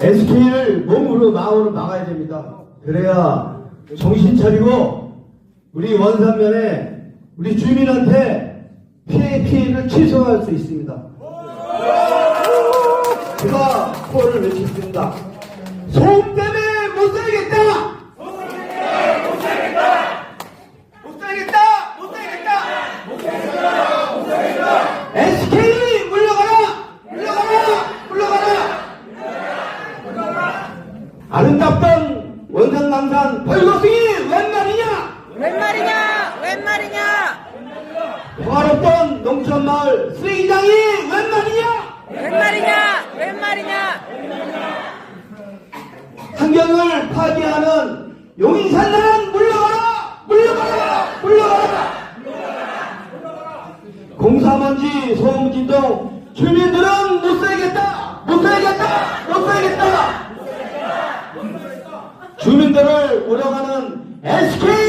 SK를 몸으로 마음으로 막아야 됩니다. 그래야 정신 차리고 우리 원산면에 우리 주민한테 피해 피해를 최소화할 수 있습니다. 제가 코를 외쳤습니다. 소음 때문에 못 살겠다. 못 살겠다! 못 살겠다! SK 물러가라! 물러가라! 물러가라! 아름답던 원산강산 벌거숭이 웬 말이냐? 웬 말이냐? 웬 말이냐? 평화롭던 농촌마을 쓰레기장이 웬 말이냐? 웬 말이냐? 웬 말이냐? 환경을 파괴하는 용인산란 물러가라! 물러가라! 물러가라! 공사먼지 소음진동 주민들은 못 살겠다! 못 살겠다! 못 살겠다! 주민들을 우려가는 SK